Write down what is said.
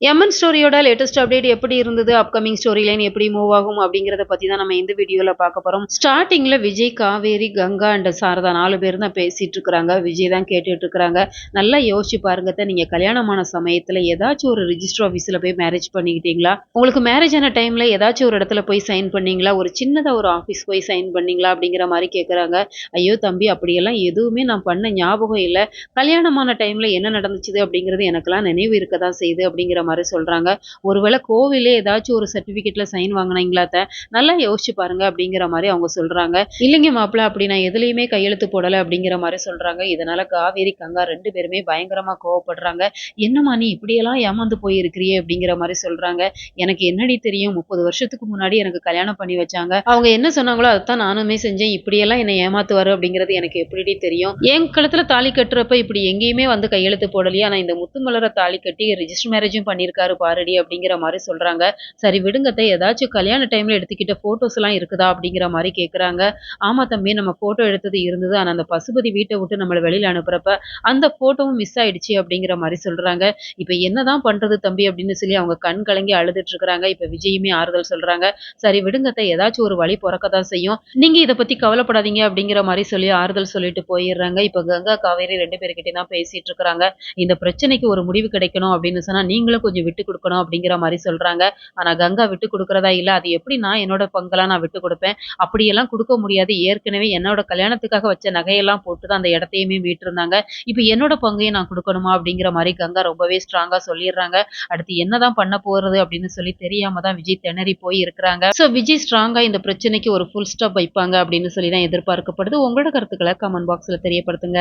MN ஸ்டோரியோட latest update எப்படி இருந்தது? Upcoming story line எப்படி மூவ் ஆகும்? அப்படிங்கிறத பற்றி தான் நம்ம இந்த வீடியோவில் பார்க்க போகிறோம் ஸ்டார்டிங்கில் விஜய் காவேரி கங்கா அண்ட் சாரதா நாலு பேர் தான் பேசிட்டு இருக்கிறாங்க. விஜய் தான் கேட்டுட்டு இருக்கிறாங்க. நல்லா யோசிச்சு பாருங்க நீங்கள் கல்யாணமான சமயத்தில் ஏதாச்சும் ஒரு ரிஜிஸ்டர் ஆஃபீஸில் போய் மேரேஜ் பண்ணிக்கிட்டீங்களா? உங்களுக்கு மேரேஜ் ஆன டைமில் ஏதாச்சும் ஒரு இடத்துல போய் சைன் பண்ணீங்களா? ஒரு சின்னதாக ஒரு ஆஃபீஸ் போய் சைன் பண்ணீங்களா? அப்படிங்கிற மாதிரி கேட்குறாங்க ஐயோ தம்பி அப்படியெல்லாம் எதுவுமே நான் பண்ண ஞாபகம் இல்லை. கல்யாணமான டைமில் என்ன நடந்துச்சு அப்படிங்கிறது எனக்கெல்லாம் நினைவு இருக்க தான் செய்யுது அப்படிங்கிற மாதிரி சொல்கிறாங்க ஒருவேளை கோவிலே ஏதாச்சும் ஒரு சர்டிஃபிகேட்டில் சைன் வாங்கினீங்களாத்த நல்லா யோசிச்சு பாருங்க அப்படிங்கிற மாதிரி அவங்க சொல்கிறாங்க இல்லைங்க மாப்பிள்ள அப்படி நான் எதுலேயுமே கையெழுத்து போடலை அப்படிங்கிற மாதிரி சொல்கிறாங்க இதனால் காவேரி கங்கா ரெண்டு பேருமே பயங்கரமாக கோவப்படுறாங்க. என்னம்மா நீ இப்படியெல்லாம் ஏமாந்து போயிருக்கிறியே அப்படிங்கிற மாதிரி சொல்கிறாங்க எனக்கு என்னடி தெரியும்? முப்பது வருஷத்துக்கு முன்னாடி எனக்கு கல்யாணம் பண்ணி வச்சாங்க. அவங்க என்ன சொன்னாங்களோ அதைத்தான் நானுமே செஞ்சேன். இப்படியெல்லாம் என்னை ஏமாத்துவாரு அப்படிங்கிறது எனக்கு எப்படி தெரியும்? என் கழுத்துல தாலி கட்டுறப்ப இப்படி எங்கேயுமே வந்து கையெழுத்து போடலையா. நான் இந்த முத்துமலரை தாலி கட்டி ரிஜிஸ்டர் மேரேஜும் பண்ணியிருக்காரு பாருடி அப்படிங்கிற மாதிரி சொல்கிறாங்க சரி விடுங்கத்தை ஏதாச்சும் கல்யாண டைமில் எடுத்துக்கிட்ட ஃபோட்டோஸ்லாம் இருக்குதா அப்படிங்கிற மாதிரி கேட்குறாங்க ஆமாம் தம்பி நம்ம ஃபோட்டோ எடுத்தது இருந்தது. ஆனால் அந்த பசுபதி வீட்டை விட்டு நம்மளை வெளியில் அனுப்புகிறப்ப அந்த ஃபோட்டோவும் மிஸ் ஆயிடுச்சு அப்படிங்கிற மாதிரி சொல்கிறாங்க இப்போ என்னதான் பண்ணுறது தம்பி அப்படின்னு சொல்லி அவங்க கண் கலங்கி அழுதுட்டு இருக்கிறாங்க. இப்போ விஜயுமே ஆறுதல் சொல்கிறாங்க சரி விடுங்கத்தை ஏதாச்சும் ஒரு வழி பிறக்க தான் செய்யும். நீங்கள் இதை பற்றி கவலைப்படாதீங்க அப்படிங்கிற மாதிரி சொல்லி ஆறுதல் சொல்லிட்டு போயிடுறாங்க. இப்போ கங்கா காவேரி ரெண்டு பேர்கிட்டே தான் பேசிட்டு இருக்கிறாங்க. இந்த பிரச்சனைக்கு ஒரு முடிவு கிடைக்கணும் அப்படின்னு சொன்னால் நீங்களும் கொஞ்சம் விட்டு கொடுக்கணும் அப்படிங்கிற மாதிரி சொல்கிறாங்க ஆனால் கங்கா விட்டு கொடுக்குறதா இல்லை. அது எப்படி நான் என்னோட பங்கெல்லாம் நான் விட்டு கொடுப்பேன்? அப்படியெல்லாம் கொடுக்க முடியாது. ஏற்கனவே என்னோட கல்யாணத்துக்காக வச்ச நகையெல்லாம் போட்டு தான் அந்த இடத்தையுமே மீட்டிருந்தாங்க இப்போ என்னோட பங்கையும் நான் கொடுக்கணுமா அப்படிங்கிற மாதிரி கங்கா ரொம்பவே ஸ்ட்ராங்காக சொல்லிடுறாங்க. அடுத்து என்னதான் பண்ண போகிறது அப்படின்னு சொல்லி தெரியாம தான் விஜய் திணறி போய் இருக்கிறாங்க. ஸோ விஜய் ஸ்ட்ராங்காக இந்த பிரச்சனைக்கு ஒரு ஃபுல் ஸ்டாப் வைப்பாங்க அப்படின்னு சொல்லி தான் எதிர்பார்க்கப்படுது. உங்களோட கருத்துக்களை கமெண்ட் பாக்ஸில் தெரியப்படுத்துங்க.